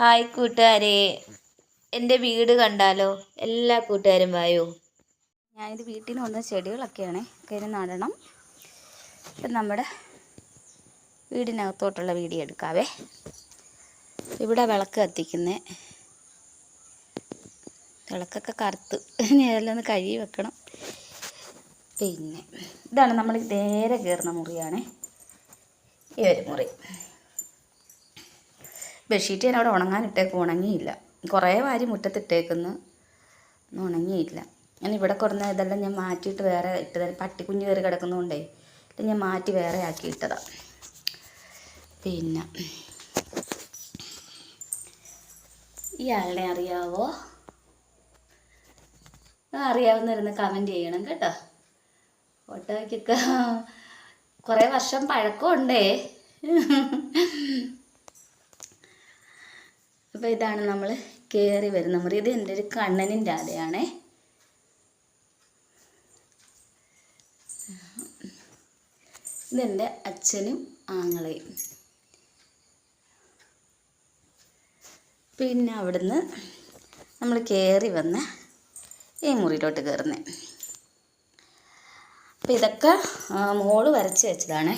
Hi കൂട്ടുകാരെ. എന്റെ വീട് കണ്ടാലോ? എല്ലാ കൂട്ടുകാരും വായോ? ഞാനിത് വീട്ടിൽ നിന്ന് വന്ന ചെടികളൊക്കെയാണ്. കയറി നടണം. ഇപ്പം നമ്മുടെ വീടിനകത്തോട്ടുള്ള വീഡിയോ എടുക്കാവേ. ഇവിടെ വിളക്ക് കത്തിക്കുന്നത് വിളക്കൊക്കെ കറുത്ത്. ഇനി അതെല്ലാം ഒന്ന് കഴുകി വെക്കണം. പിന്നെ ഇതാണ് നമ്മൾ നേരെ കയറുന്ന മുറിയാണ്. ഈ ഒരു മുറി. ബെഡ്ഷീറ്റ് ഞാൻ അവിടെ ഉണങ്ങാനിട്ടേക്കും ഉണങ്ങിയില്ല. കുറേ വാരി മുറ്റത്തിട്ടേക്കുന്നു ഉണങ്ങിയില്ല. ഞാൻ ഇവിടെ കുറഞ്ഞ ഇതെല്ലാം ഞാൻ മാറ്റിയിട്ട് വേറെ ഇട്ടത്. പട്ടിക്കുഞ്ഞ് കയറി കിടക്കുന്നതുകൊണ്ടേ ഇത് ഞാൻ മാറ്റി വേറെ ആക്കി ഇട്ടതാ. പിന്നെ ഇയാളെ അറിയാവോ? അറിയാവുന്നിരുന്ന് കമന്റ് ചെയ്യണം കേട്ടോ. ഫോട്ടോയ്ക്കൊക്കെ കുറേ വർഷം പഴക്കമുണ്ടേ. അപ്പോൾ ഇതാണ് നമ്മൾ കയറി വരുന്ന മുറി ഇത് എന്റെ ഒരു കണ്ണനിന്റെ ആടയാണേ. ഇതെന്റെ അച്ഛനും ആങ്ങളയും. പിന്നെ അവിടുന്ന് നമ്മൾ കയറി വന്ന് ഈ മുറിയിലോട്ട് കയറുന്നത് അപ്പം ഇതൊക്കെ മോൾ വരച്ച് വെച്ചതാണേ.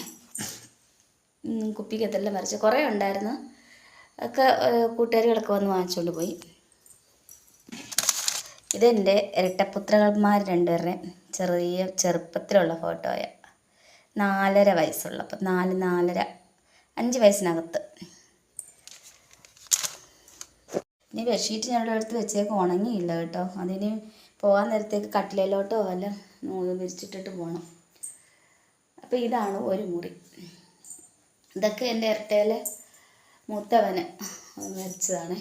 കുപ്പിക്കത്തെല്ലാം വരച്ച്. കുറേ ഉണ്ടായിരുന്നു. ഒക്കെ കൂട്ടുകാരികളൊക്കെ വന്ന് വാങ്ങിച്ചുകൊണ്ട് പോയി. ഇതെന്റെ ഇരട്ടപുത്രന്മാർ രണ്ടുപേരുടെ ചെറിയ ചെറുപ്പത്തിലുള്ള ഫോട്ടോയ. നാലര വയസ്സുള്ളപ്പോൾ നാല് നാലര അഞ്ച് വയസ്സിനകത്ത്. ഇനി ബെഡ്ഷീറ്റ് ഞങ്ങളുടെ അടുത്ത് വെച്ചേക്ക് ഉണങ്ങിയില്ല കേട്ടോ. അതിന് പോകാൻ നേരത്തേക്ക് കട്ടിലയിലോട്ടോ അല്ല നൂൽ വിരിച്ചിട്ടിട്ട് പോകണം അപ്പോൾ ഇതാണ് ഒരു മുറി. ഇതൊക്കെ എന്റെ ഇരട്ടയിലെ മൂത്തവന്. വരച്ചതാണ്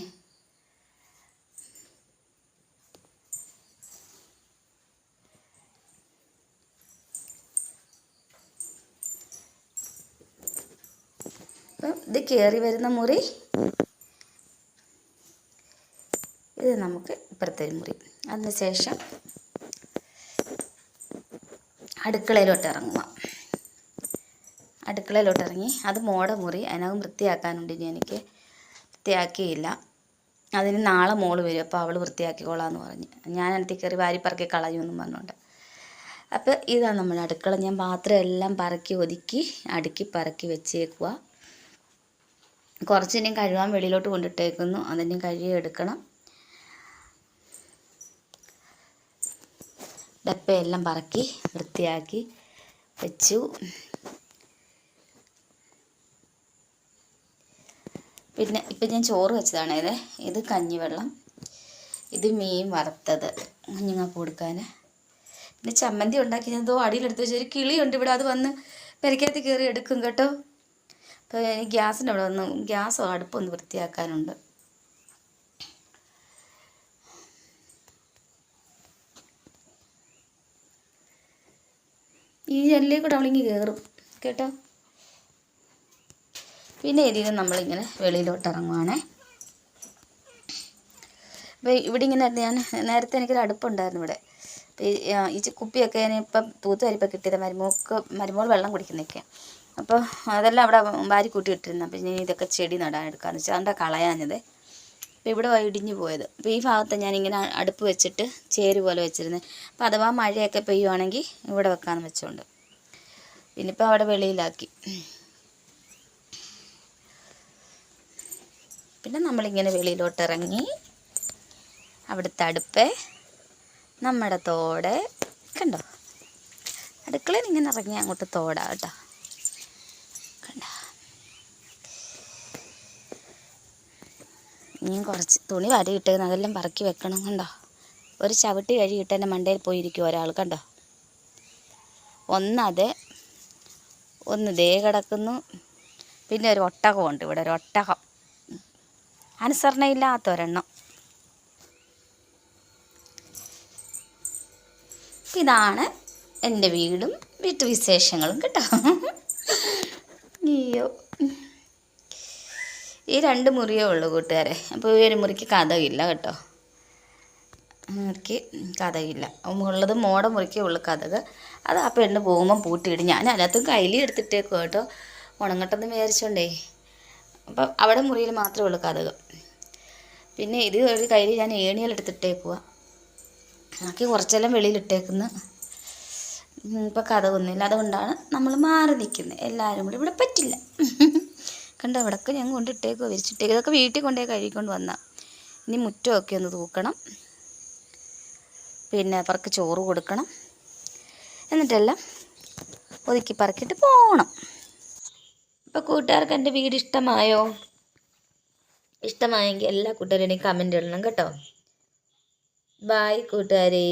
അപ്പം ഇത് കയറി വരുന്ന മുറി. ഇത് നമുക്ക് ഇപ്പുറത്തെ മുറി. അതിനുശേഷം അടുക്കളയിലോട്ട് ഇറങ്ങുക. അടുക്കളയിലോട്ട് ഇറങ്ങി. അത് മോടെ മുറി. അതിനകം വൃത്തിയാക്കാനുണ്ട് ഇനി എനിക്ക്. വൃത്തിയാക്കിയില്ല. അതിന് നാളെ മോൾ വരും. അപ്പോൾ അവൾ വൃത്തിയാക്കിക്കോളാന്ന് പറഞ്ഞ്. ഞാൻ അതിനകത്ത് കയറി വാരിപ്പറക്കി കളയുമെന്നും പറഞ്ഞുകൊണ്ട്. അപ്പോൾ ഇതാണ് നമ്മുടെ അടുക്കള. ഞാൻ പാത്രം എല്ലാം പറക്കി ഒതുക്കി അടുക്കി പറക്കി വെച്ചേക്കുക. കുറച്ചിനെയും കഴുകാൻ വെളിയിലോട്ട് കൊണ്ടിട്ടേക്കുന്നു. അതിനെയും കഴുകി എടുക്കണം. ഡപ്പയെല്ലാം പറക്കി വൃത്തിയാക്കി വെച്ചു. പിന്നെ ഇപ്പം ഞാൻ ചോറ് വെച്ചതാണ്. ഇത് ഇത് കഞ്ഞിവെള്ളം ഇത് മീൻ വറുത്തത് കുഞ്ഞുങ്ങൾക്ക് കൊടുക്കാൻ. പിന്നെ ചമ്മന്തി ഉണ്ടാക്കി ഞാൻ എന്തോ അടിയിലെടുത്ത് വെച്ചൊരു കിളിയുണ്ട് ഇവിടെ അത് വന്ന് പെരക്കകത്ത് കയറി എടുക്കും കേട്ടോ. അപ്പോൾ ഗ്യാസിന്റെ അവിടെ ഒന്ന് ഗ്യാസോ അടുപ്പൊന്ന് വൃത്തിയാക്കാനുണ്ട്. ഈ ജനലിൽ കൂടെ അവളിങ്ങി കയറും കേട്ടോ. പിന്നെ ഇതിൽ നമ്മളിങ്ങനെ വെളിയിലോട്ട് ഇറങ്ങുവാണേ അപ്പോൾ ഇവിടെ ഇങ്ങനെ ഞാൻ നേരത്തെ എനിക്കൊരു അടുപ്പുണ്ടായിരുന്നു ഇവിടെ. അപ്പോൾ ഈ കുപ്പിയൊക്കെ ഞാൻ ഇപ്പം തൂത്ത് വരിപ്പം കിട്ടിയത് മരുമോക്ക് മരുമോൾ വെള്ളം കുടിക്കുന്നൊക്കെ അപ്പോൾ അതെല്ലാം അവിടെ വാരി കൂട്ടി ഇട്ടിരുന്നു. അപ്പോൾ ഞാൻ ഇതൊക്കെ ചെടി നടാൻ എടുക്കാമെന്ന് വെച്ചാൽ അതുകൊണ്ടാണ് കളയാഞ്ഞത്. അപ്പോൾ ഇവിടെ ഇടിഞ്ഞു പോയത്. അപ്പോൾ ഈ ഭാഗത്ത് ഞാനിങ്ങനെ അടുപ്പ് വെച്ചിട്ട് ചേര് പോലെ വെച്ചിരുന്നത് അപ്പോൾ അഥവാ മഴയൊക്കെ പെയ്യുവാണെങ്കിൽ ഇവിടെ വെക്കാമെന്ന് വെച്ചുകൊണ്ട് പിന്നെ ഇപ്പോൾ അവിടെ വെളിയിലാക്കി. പിന്നെ നമ്മളിങ്ങനെ വെളിയിലോട്ട് ഇറങ്ങി അവിടുത്തെ അടുപ്പ് നമ്മുടെ തോട് കണ്ടോ? അടുക്കളയിൽ ഇങ്ങനെ ഇറങ്ങി അങ്ങോട്ട് തോടാ കേട്ടോ. കണ്ടോ? ഇനിയും കുറച്ച് തുണി വാരി ഇട്ടേന്ന് അതെല്ലാം പറക്കി വെക്കണം കണ്ടോ? ഒരു ചവിട്ടി കഴുകിയിട്ട് എന്റെ മണ്ടയിൽ പോയിരിക്കും ഒരാൾ കണ്ടോ? ഒന്നത് ഒന്ന് ദേ കിടക്കുന്നു. പിന്നെ ഒരു ഒട്ടകമുണ്ട് ഇവിടെ ഒരു ഒട്ടകം. അനുസരണയില്ലാത്ത ഒരെണ്ണം ഇതാണ് എന്റെ വീടും വീട്ടുവിശേഷങ്ങളും കേട്ടോ. അയ്യോ. ഈ രണ്ട് മുറിയേ ഉള്ളൂ കൂട്ടുകാരെ. അപ്പോൾ ഈ ഒരു മുറിക്ക് കഥയില്ല കേട്ടോ. മുറിക്ക് കഥയില്ല. ഉള്ളത് മോട മുറിക്കേ ഉള്ളു കഥക്. അത് ആ പെണ്ണ് പോകുമ്പം പൂട്ടിയിടും. ഞാൻ അതിനകത്തും കയ്യിൽ എടുത്തിട്ടേക്കും കേട്ടോ. ഉണങ്ങട്ടെന്ന് വിചാരിച്ചോണ്ടേ. അപ്പം അവിടെ മുറിയിൽ മാത്രമേ ഉള്ളൂ കഥക്. പിന്നെ ഇത് ഒരു കയ്യിൽ ഞാൻ ഏണിയിലെടുത്തിട്ടേ പോവാം. ബാക്കി കുറച്ചെല്ലാം വെളിയിലിട്ടേക്കുന്നു. ഇപ്പം കഥകൊന്നുമില്ല അതുകൊണ്ടാണ് നമ്മൾ മാറി നിൽക്കുന്നത് എല്ലാവരും കൂടി ഇവിടെ പറ്റില്ല. കണ്ടോ ഇവിടൊക്കെ ഞാൻ കൊണ്ടിട്ടേക്കുക വിരിച്ചിട്ടേക്കുക ഇതൊക്കെ വീട്ടിൽ കൊണ്ടേ കഴുകിക്കൊണ്ട് വന്ന. ഇനി മുറ്റമൊക്കെ ഒന്ന് തൂക്കണം. പിന്നെ അവർക്ക് ചോറ് കൊടുക്കണം. എന്നിട്ടെല്ലാം ഒതുക്കി പറക്കിയിട്ട് പോകണം ഇപ്പം കൂട്ടുകാർക്ക് എന്റെ വീട് ഇഷ്ടമായോ? ഇഷ്ടമായെങ്കിൽ എല്ലാ കൂട്ടുകാരും കമന്റ് ഇടണം കേട്ടോ. ബായ് കൂട്ടുകാരെ.